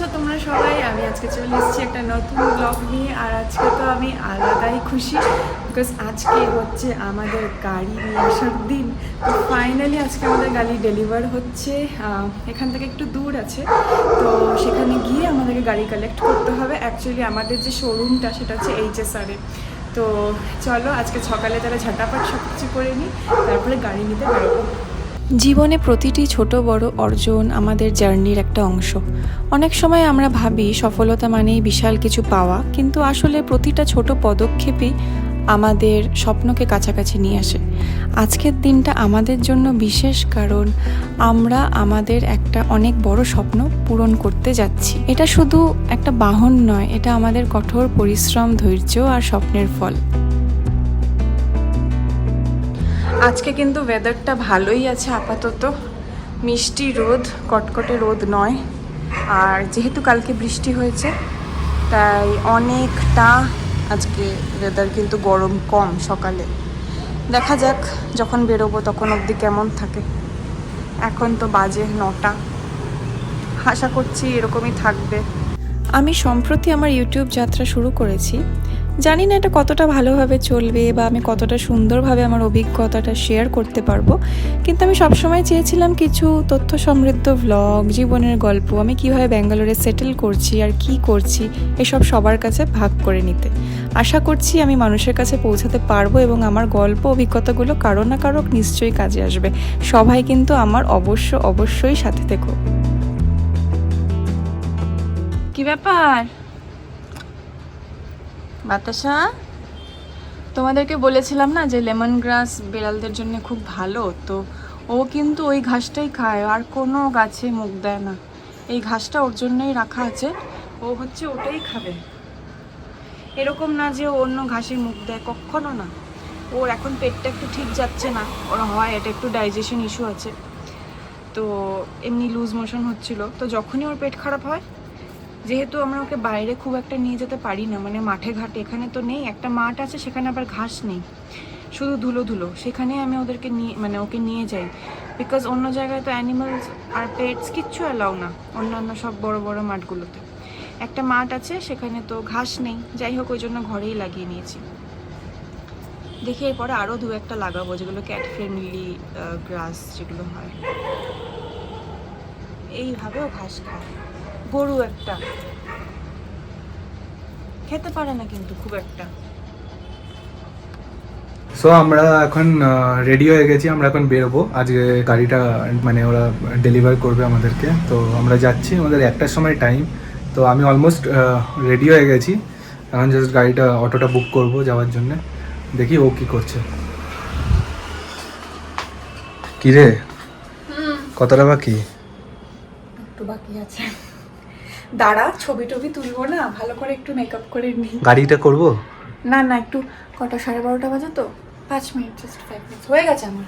আছো তোমরা সবাই, আমি আজকে চলে এসেছি একটা নতুন ব্লগ নিয়ে, আর আজকে তো আমি আলাদাই খুশি বিকজ আজকে হচ্ছে আমাদের গাড়ি নিয়ে আসার দিন। তো ফাইনালি আজকে আমাদের গাড়ি ডেলিভার হচ্ছে এখান থেকে একটু দূর আছে। তো সেখানে গিয়ে আমাদেরকে গাড়ি কালেক্ট করতে হবে। অ্যাকচুয়ালি আমাদের যে শোরুমটা সেটা হচ্ছে এইচএসআরে তো চলো আজকে সকালে তারা ঝাঁটাপাট সব কিছু করে নিই, তারপরে গাড়ি নিতে বেরোবো। জীবনে প্রতিটি ছোট বড় অর্জন আমাদের জার্নির একটা অংশ। অনেক সময় আমরা ভাবি সফলতা মানেই বিশাল কিছু পাওয়া, কিন্তু আসলে প্রতিটা ছোট পদক্ষেপই আমাদের স্বপ্নকে কাছাকাছি নিয়ে আসে। আজকের দিনটা আমাদের জন্য বিশেষ কারণ আমরা আমাদের একটা অনেক বড় স্বপ্ন পূরণ করতে যাচ্ছি। এটা শুধু একটা বাহন নয়, এটা আমাদের কঠোর পরিশ্রম, ধৈর্য আর স্বপ্নের ফল। আজকে কিন্তু ওয়েদারটা ভালোই আছে আপাতত। মিষ্টি রোদ, কটকটে রোদ নয়। আর যেহেতু কালকে বৃষ্টি হয়েছে, তাই অনেকটা আজকে ওয়েদার কিন্তু গরম কম সকালে। দেখা যাক যখন বেরোবো তখন অবধি কেমন থাকে। এখন তো বাজে নটা। আশা করছি এরকমই থাকবে। আমি সম্প্রতি আমার ইউটিউব যাত্রা শুরু করেছি। জানি না এটা কতটা ভালোভাবে চলবে বা আমি কতটা সুন্দরভাবে আমার অভিজ্ঞতাটা শেয়ার করতে পারব, কিন্তু আমি সবসময় চেয়েছিলাম কিছু তথ্য সমৃদ্ধ ভ্লগ জীবনের গল্প, আমি কীভাবে ব্যাঙ্গালোরে সেটেল করছি আর কি করছি, এসব সবার কাছে ভাগ করে নিতে। আশা করছি আমি মানুষের কাছে পৌঁছাতে পারব এবং আমার গল্প, অভিজ্ঞতাগুলো কারও না কারও নিশ্চয়ই কাজে আসবে। সবাই কিন্তু আমার অবশ্য অবশ্যই সাথে থেকো। কি ব্যাপার? বাতাসা? তোমাদেরকে বলেছিলাম না যে লেমন গ্রাস বিড়ালদের জন্য খুব ভালো? তো ও কিন্তু ওই ঘাসটাই খায়, আর কোনো গাছে মুখ দেয় না। এই ঘাসটা ওর জন্যই রাখা আছে, ও হচ্ছে ওটাই খাবে। এরকম না যে ও অন্য ঘাসে মুখ দেয়, কখনো না। ওর এখন পেটটা একটু ঠিক যাচ্ছে না, ওর হয়, এটা একটু ডাইজেশন ইস্যু আছে। তো এমনি লুজ মোশন হচ্ছিল। তো যখনই ওর পেট খারাপ হয় যেহেতু আমরা ওকে বাইরে খুব একটা নিয়ে যেতে পারি না মানে মাঠে ঘাটে এখানে তো নেই, একটা মাঠ আছে, সেখানে আবার ঘাস নেই। শুধু ধুলো ধুলো, সেখানে আমি ওদেরকে নিয়ে মানে ওকে নিয়ে যাই। বিকজ অন্য জায়গায় তো অ্যানিমালস আর পেটস কিচ্ছু অ্যালাউ না, অন্যান্য সব বড় বড় মাঠগুলোতে। একটা মাঠ আছে, সেখানে তো ঘাস নেই, যাই হোক, ওই জন্য ঘরেই লাগিয়ে নিয়েছি। দেখি এরপরে আরও দু একটা লাগাবো, যেগুলো ক্যাট ফ্রেন্ডলি গ্রাস যেগুলো হয়। এইভাবেও ঘাস খায়। গরু একটা। খেতে পারে না কিন্তু খুব একটা। সো আমরা এখন রেডি হয়ে গেছি আমরা এখন বেরোবো। আজকে গাড়িটা মানে ওরা ডেলিভার করবে আমাদেরকে। তো আমরা যাচ্ছি আমাদের একটার সময় টাইম তো আমি অলমোস্ট রেডি হয়ে গেছি। এখন জাস্ট গাড়িটা অটোটা বুক করব যাওয়ার জন্য। দেখি ও কি করছে। কি রে? কতটা বাকি? একটু বাকি আছে। দাঁড়া ছবি টবি তুলবো না ভালো করে একটু মেকআপ করে নিই। গাড়িটা করব? না না একটু কটা সাড়ে বারোটা বাজে তো পাঁচ মিনিট জাস্ট ফাইভ মিনিট হয়ে গেছে আমার।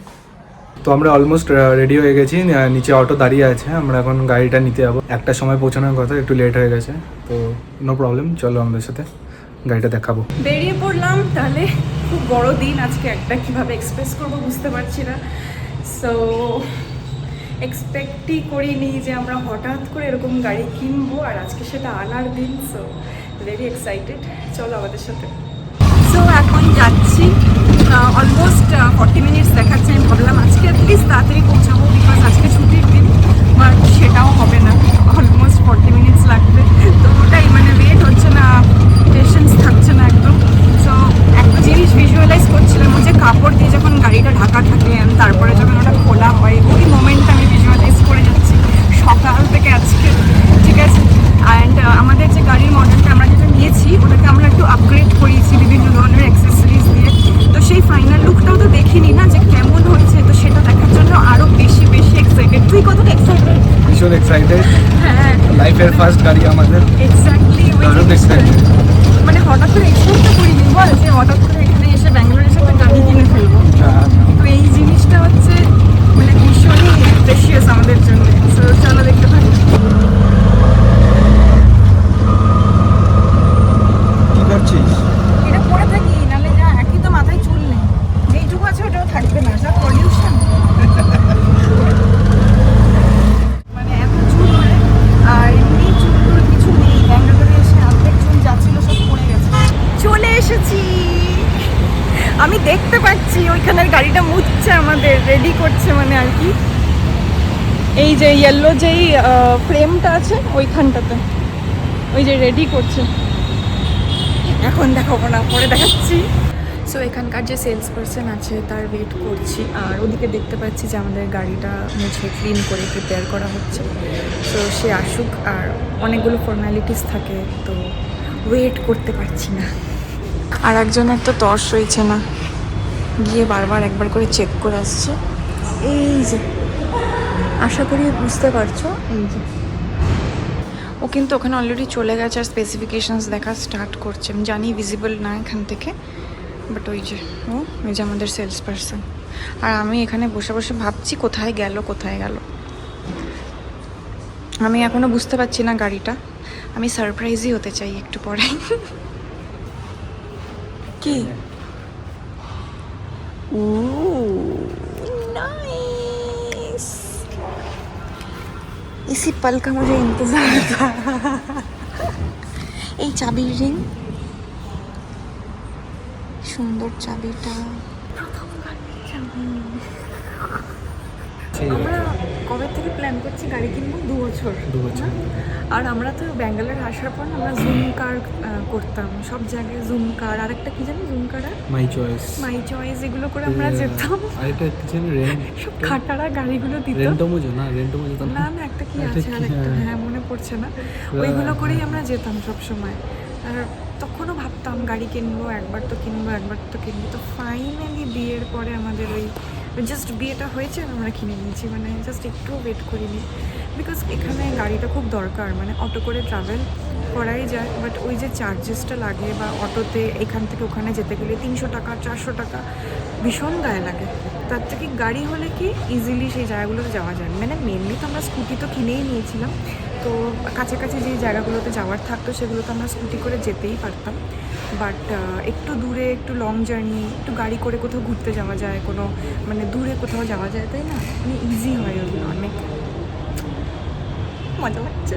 তো আমরা অলমোস্ট রেডি হয়ে গেছি নিচে অটো দাঁড়িয়ে আছে আমরা এখন গাড়িটা নিতে যাব। একটা সময় পৌঁছানোর কথা একটু লেট হয়ে গেছে তো নো প্রবলেম চলো আমাদের সাথে গাড়িটা দেখাবো। বেরিয়ে পড়লাম তাহলে খুব বড় দিন আজকে একটা কীভাবে এক্সপ্রেস করব বুঝতে পারছি না। সো এক্সপেক্টই করিনি যে আমরা হঠাৎ করে এরকম গাড়ি কিনবো, আর আজকে সেটা আনার দিন সো ভেরি এক্সাইটেড চলো আমাদের সাথে। সো এখন যাচ্ছি অলমোস্ট ফর্টি মিনিটস দেখাচ্ছে আমি ভাবলাম, আজকে অ্যাটলিস্ট তাড়াতাড়ি পৌঁছাবো বিকজ আজকে ছুটির দিন বাট সেটাও হবে না। অলমোস্ট ফর্টি মিনিটস লাগবে। তো ওটাই মানে ওয়েট হচ্ছে না পেশেন্স থাকছে না একদম সো একটা জিনিস ভিজুয়ালাইজ করছিলাম যে কাপড় দিয়ে যখন গাড়িটা ঢাকা থাকে তারপরে যখন ওটা খোলা হয় ওই মোমেন্টটা আমি ভিজুয়ালাইজ করে যাচ্ছি। সকাল থেকে আজকে ঠিক আছে? অ্যান্ড আমাদের যে গাড়ির মডেলটা আমরা যেটা নিয়েছি ওটাকে আমরা একটু আপগ্রেড করিয়েছি বিভিন্ন ধরনের অ্যাক্সেসরিজ দিয়ে। তো সেই ফাইনাল লুকটাও তো দেখিনি না যে কেমন হয়েছে তো সেটা দেখার জন্য আরও বেশি বেশি এক্সাইটেড তুই কতটা এক্সাইটেড ভীষণ এক্সাইটেড হ্যাঁ। লাইফের ফার্স্ট গাড়ি আমাদের। এক্স্যাক্টলি ওই দারুণ জিনিসটা। excited। মানে হঠাৎ করে এক্সপেক্টটা করিনি। বল, যে হঠাৎ করে এখানে এসে ব্যাঙ্গালোর এসে একটা গাড়ি কিনে ফেলব। তো এই জিনিসটা হচ্ছে মানে ভীষণই প্রেশিয়াস আমাদের জন্য। চলো দেখতে থাকি কি করছিস এটা পরে থাকি নালে যা একই তো মাথায় চুল নেই যেইটুকু আছে ওটাও থাকবে না যা পলিউশন মানে এত চুল হয় আর এমনি চুল টুল রেডি করছে মানে আর কি এই যে ইয়েলো যেই ফ্রেমটা আছে ওইখানটাতে। ওই যে রেডি করছে। এখন দেখাবো না পরে দেখাচ্ছি। সো এখানকার যে সেলস পার্সন আছে তার ওয়েট করছি। আর ওদিকে দেখতে পাচ্ছি যে আমাদের গাড়িটা মুছে ক্লিন করে প্রিপেয়ার করা হচ্ছে। তো সে আসুক আর অনেকগুলো ফর্ম্যালিটিস থাকে তো ওয়েট করতে পারছি না। আর একজনের তো তর্স রয়েছে না। গিয়ে বারবার একবার করে চেক করে আসছে। এই যে আশা করি বুঝতে পারছ। এই যে ও কিন্তু ওখানে অলরেডি চলে গেছে আর স্পেসিফিকেশনস দেখা স্টার্ট করছে। আমি জানি ভিজিবল না এখান থেকে বাট ওই যে ও ওই যে আমাদের সেলস পারসন আর আমি এখানে বসে বসে ভাবছি কোথায় গেল কোথায় গেল। আমি এখনও বুঝতে পারছি না গাড়িটা। আমি সারপ্রাইজই হতে চাই একটু পরে। কি? ও इसी पल का मुझे इंतजार था এই চাবির রিং সুন্দর চাবিটা আমরা কবে থেকে প্ল্যান করছি গাড়ি কিনবো? দু বছর। দু বছর। আর আমরা তো ব্যাঙ্গালোর আসার পর আমরা জুম কার করতাম। সব জায়গায় জুম কার আর একটা কি জানি zoom car my choice my choice এগুলো করে আমরা যেতাম। আরেকটা কি জানি রেন্ট সব খাটারা গাড়িগুলো দিত। রেন্টও মুজো না? রেন্টও মুজো তো না না একটা কি আছে আর একটা হ্যাঁ। হ্যাঁ মনে পড়ছে না। ওইগুলো করেই আমরা যেতাম সব সময়। আর তখনও ভাবতাম গাড়ি কিনবো একবার তো কিনবো একবার তো কিনবো। তো ফাইনালি বিয়ের পরে আমাদের ওই জাস্ট বিয়েটা হয়েছে আমরা কিনে নিয়েছি মানে জাস্ট একটু ওয়েট করিনি। বিকজ এখানে গাড়িটা খুব দরকার মানে অটো করে ট্রাভেল করাই যায় বাট ওই যে চার্জেসটা লাগে বা অটোতে এখান থেকে ওখানে যেতে গেলে তিনশো টাকা, চারশো টাকা ভীষণ গায়ে লাগে। তার থেকে গাড়ি হলে কি ইজিলি সেই জায়গাগুলোতে যাওয়া যায়। মানে মেনলি তো আমরা স্কুটি তো কিনেই নিয়েছিলাম তো কাছাকাছি যে জায়গাগুলোতে যাওয়ার থাকতো সেগুলো তো আমরা স্কুটি করে যেতেই পারতাম। বাট একটু দূরে একটু লং জার্নি একটু গাড়ি করে কোথাও ঘুরতে যাওয়া যায়, কোনো মানে দূরে কোথাও যাওয়া যায়, তাই না? মানে ইজি হয় ওগুলো অনেক। মজা লাগছে।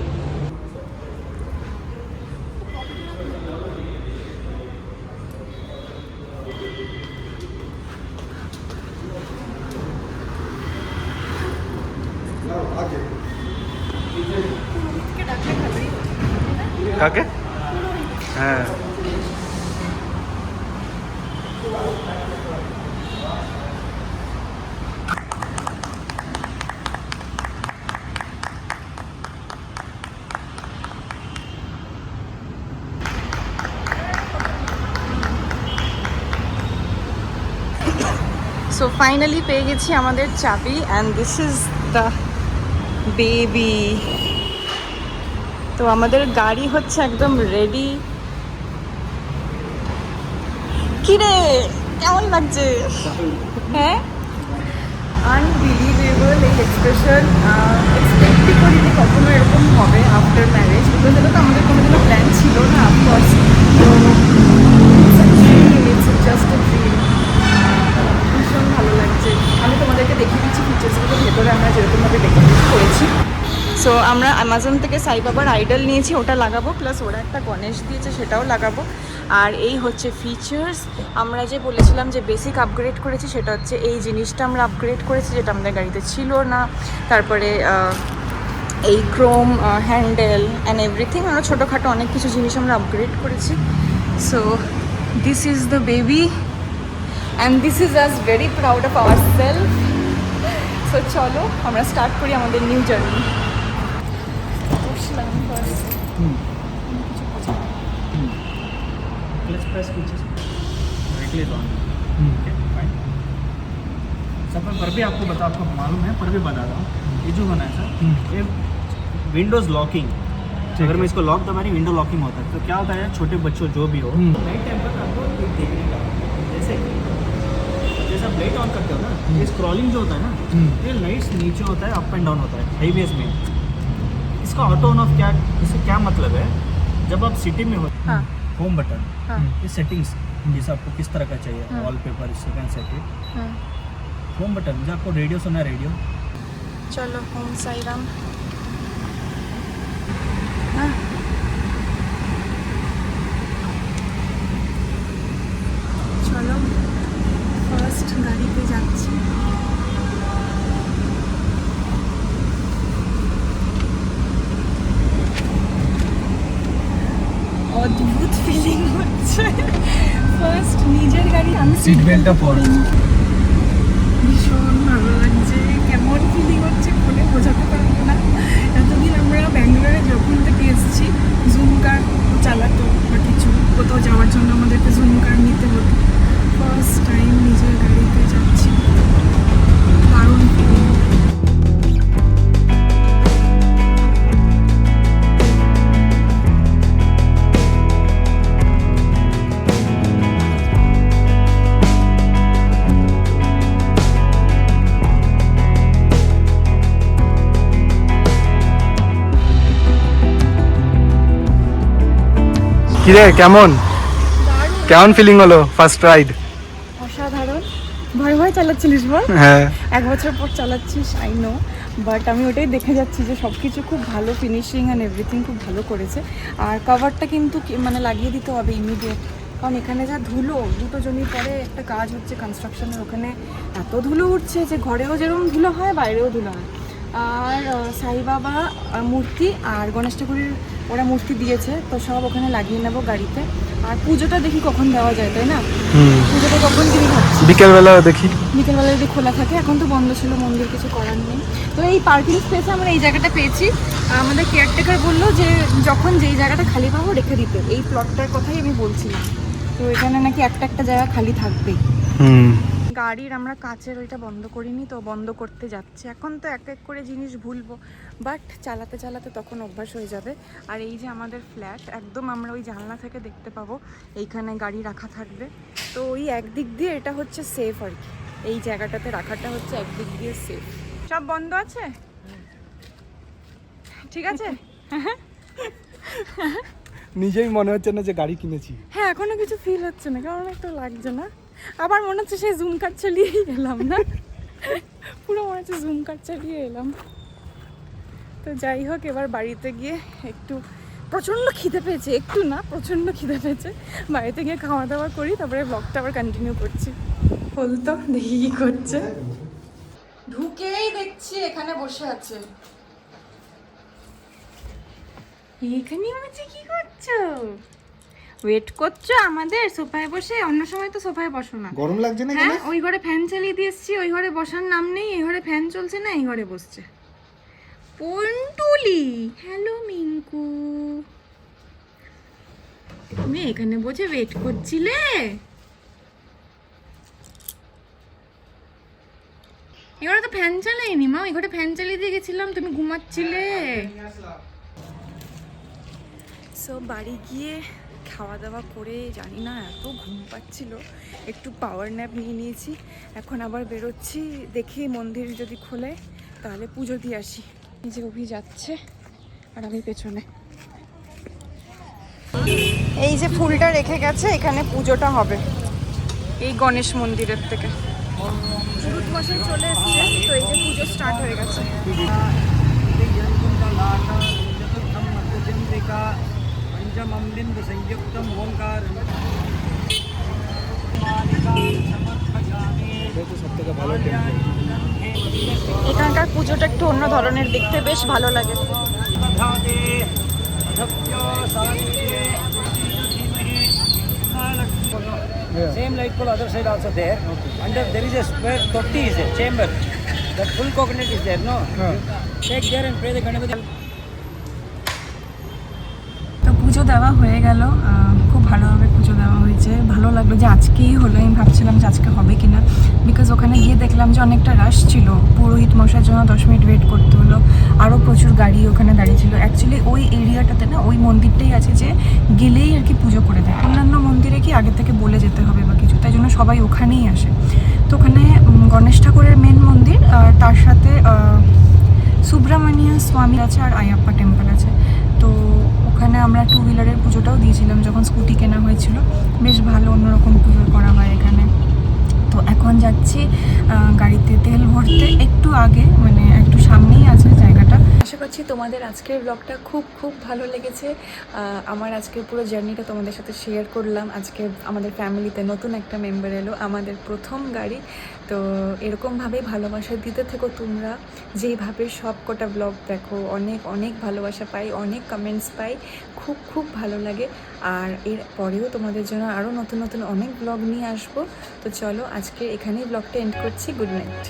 কাকে? হ্যাঁ। সো ফাইনালি পেয়ে গেছি আমাদের চাবি and this is the baby তো আমাদের গাড়ি হচ্ছে একদম রেডি কিরে, কেমন লাগছে? হ্যাঁ? আনবিলিভেবল এই এক্সপ্রেশন এক্সপেক্টই করিনি কখনো এরকম হবে আফটার ম্যারেজ বিকজ এটা তো আমাদের কোনোদিনও প্ল্যান ছিল না অফকোর্স তো জাস্ট এ ড্রিম ভীষণ ভালো লাগছে। আমি তোমাদেরকে দেখিয়ে দিচ্ছি ফিচার্সগুলো ভেতরে আমরা যেরকমভাবে ডেকোরেট করেছি। সো আমরা অ্যামাজন থেকে সাই বাবার আইডল নিয়েছি, ওটা লাগাবো প্লাস ওরা একটা গণেশ দিয়েছে, সেটাও লাগাবো। আর এই হচ্ছে ফিচার্স আমরা যে বলেছিলাম যে বেসিক আপগ্রেড করেছি, সেটা হচ্ছে এই জিনিসটা আমরা আপগ্রেড করেছি, যেটা আমাদের গাড়িতে ছিল না। তারপরে এই ক্রোম হ্যান্ডেল অ্যান্ড এভরিথিং আমরা ছোটোখাটো অনেক কিছু জিনিস আমরা আপগ্রেড করেছি। So this is the baby and this is us very proud of our self so চলো, আমরা স্টার্ট করি আমাদের new journey বসলাম ফার্স্ট क्लच प्रेस कीजिए directly on okay fine sir मैं पर भी आपको बता आपको मालूम है पर भी बता रहा हूँ ये जो बना है सर ये विंडोज़ लॉकिंग अगर मैं इसको लॉक दबा रही विंडो लॉकिंग होता है तो क्या होता है छोटे बच्चों जो भी हो हम्म। नाइट टाइम पर आपको ये देखने का जैसे जैसे आप लाइट ऑन करते हो ना ये स्क्रॉलिंग जो होता है ना हम्म। ये लाइट्स नीचे होता है अप एंड डाउन होता है हाईवेज में इसका ऑटो ऑन ऑफ़ क्या इससे क्या मतलब है? जब आप सिटी में हो हाँ। होम बटन हाँ। ये सेटिंग्स जैसे आपको किस तरह का चाहिए wallpaper second setting home button जब आपको रेडियो सुना है रेडियो चलो होम साई राम हाँ। चलो फ़र्स्ट गाड़ी पे जाती সিট বেল্টটা পর কিরে কেমন? কেমন ফিলিং হলো ফার্স্ট রাইড অসাধারণ। ভয় ভয় চালাচ্ছিলিস বল? হ্যাঁ। এক বছর পর চালাচ্ছিস আই নো বাট আমি ওটাই দেখে যাচ্ছি যে সব কিছু খুব ভালো ফিনিশিং অ্যান্ড এভরিথিং খুব ভালো করেছে। আর কভারটা কিন্তু মানে লাগিয়ে দিতে হবে ইমিডিয়েট কারণ এখানে যা ধুলো দুটো জমি পরে একটা কাজ হচ্ছে কনস্ট্রাকশনের ওখানে এত ধুলো উঠছে যে ঘরেও যেরকম ধুলো হয় বাইরেও ধুলো হয়। আর সাই বাবা মূর্তি আর গণেশ ঠাকুরের ওরা মূর্তি দিয়েছে তো সব ওখানে লাগিয়ে নেব গাড়িতে। আর পুজোটা দেখি কখন দেওয়া যায় তাই না? পুজোটা কখন ভাবছি? বিকেলবেলা দেখি। বিকেলবেলা যদি খোলা থাকে এখন তো বন্ধ ছিল মন্দির কিছু করার নেই। তো এই পার্কিং স্পেসে আমরা এই জায়গাটা পেয়েছি। আমাদের কেয়ারটেকার বলল যে যখন যেই জায়গাটা খালি পাবো রেখে দিতে। এই প্লটটার কথাই আমি বলছিলাম। তো এখানে নাকি একটা একটা জায়গা খালি থাকবেই। হুম। গাড়ির আমরা কাচের ওইটা বন্ধ করিনি তো বন্ধ করতে যাচ্ছে। এখন তো এক এক করে জিনিস ভুলবো বাট চালাতে চালাতে তখন অভ্যাস হয়ে যাবে। আর এই যে আমাদের ফ্ল্যাট একদম আমরা ওই জানলা থেকে দেখতে পাবো এইখানে গাড়ি রাখা থাকবে। তো ওই একদিক দিয়ে এটা হচ্ছে সেফ আর কি। এই জায়গাটাতে রাখাটা হচ্ছে একদিক দিয়ে সেফ সব বন্ধ আছে? ঠিক আছে? নিজেই মনে হচ্ছে না যে গাড়ি কিনেছি। হ্যাঁ এখনও কিছু ফিল হচ্ছে না কারণ একটু লাগছে না? আবার মনে হচ্ছে সেই জুম কার্ড চালিয়েই এলাম না? পুরো মনে হচ্ছে জুম কার্ড চালিয়ে এলাম। তো যাই হোক, এবার বাড়িতে গিয়ে একটু প্রচণ্ড খিদে পেয়েছে, একটু না, প্রচণ্ড খিদে পেয়েছে। বাড়িতে গিয়ে খাওয়া দাওয়া করি, তারপরে ব্লগটা আবার কন্টিনিউ করছি। বলতো দেখি কি করছে। ঢুকেই দেখছি এখানে বসে আছে। এখানে বসে কি করছ? ওয়েট করছ আমাদের সোফায় বসে? অন্য সময় তো সোফায় বসো না। গরম লাগছে না হ্যাঁ ওই ঘরে ফ্যান চালিয়ে দিয়ে এসছি ওই ঘরে বসার নাম নেই এই ঘরে ফ্যান চলছে না এই ঘরে বসছে। পন্টুলি হ্যালো মিঙ্কু। তুমি এখানে বসে ওয়েট করছিলে? এবারে তো ফ্যান চালাইনি মা ওই ঘরে ফ্যান চালিয়ে দিয়ে গেছিলাম তুমি ঘুমাচ্ছিলে। সো বাড়ি গিয়ে খাওয়া দাওয়া করে জানি না এত ঘুম পাচ্ছিল একটু পাওয়ার ন্যাপ নিয়ে নিয়েছি এখন আবার বেরোচ্ছি দেখি মন্দির যদি খোলে তাহলে পুজো দিয়ে আসি যে অভি যাচ্ছে আর আমি পেছনে এই যে ফুলটা রেখে গেছে এখানে পুজোটা হবে এই গণেশ মন্দিরের থেকে চলে এসছে তো এই যে পুজো স্টার্ট হয়ে গেছে पंचमं बिंदु संयुक्तम ओंकार এখানকার পুজোটা একটু অন্য ধরনের দেখতে বেশ ভালো লাগে Same light pole other side also there. Under there is a square totti is a chamber. That full coconut is there, no? Take there and pray the Ganapati. দেওয়া হয়ে গেল। খুব ভালোভাবে পুজো দেওয়া হয়েছে। ভালো লাগল যে আজকেই হলো। আমি ভাবছিলাম যে আজকে হবে কিনা। বিকজ ওখানে গিয়ে দেখলাম যে অনেকটা রাশ ছিল। পুরোহিত মশার জন্য দশ মিনিট ওয়েট করতে হলো। আরও প্রচুর গাড়ি ওখানে দাঁড়িয়ে ছিল। অ্যাকচুয়ালি ওই এরিয়াটাতে না, ওই মন্দিরটাই আছে যে গেলেই আর কি পুজো করে দেয়। অন্যান্য মন্দিরে কি আগে থেকে বলে যেতে হবে বা কিছু। তাই জন্য সবাই ওখানেই আসে। তো ওখানে গণেশ ঠাকুরের মেন মন্দির, আর তার সাথে সুব্রমণিয়া স্বামী আছে আর আয়াপ্পা টেম্পল আছে। তো ওখানে আমরা টু হুইলারের পুজোটাও দিয়েছিলাম যখন স্কুটি কেনা হয়েছিল। বেশ ভালো অন্যরকম পুজো করা হয় এখানে। তো এখন যাচ্ছি গাড়িতে তেল ভরতে। একটু আগে মানে একটু সামনেই আছে, জায়গাটা আশা করছি তোমাদের আজকের ব্লগটা খুব খুব ভালো লেগেছে। আমার আজকের পুরো জার্নিটা তোমাদের সাথে শেয়ার করলাম। আজকে আমাদের ফ্যামিলিতে নতুন একটা মেম্বার এলো, আমাদের প্রথম গাড়ি। তো এরকমভাবেই ভালোবাসা দিতে থেকো তোমরা। যেইভাবে সব কটা ব্লগ দেখো, অনেক অনেক ভালোবাসা পাই, অনেক কমেন্টস পাই, খুব খুব ভালো লাগে। আর এর পরেও তোমাদের জন্য আরও নতুন নতুন অনেক ব্লগ নিয়ে আসব। তো চলো আজকে এখানেই ব্লগটা এন্ড করছি। Good night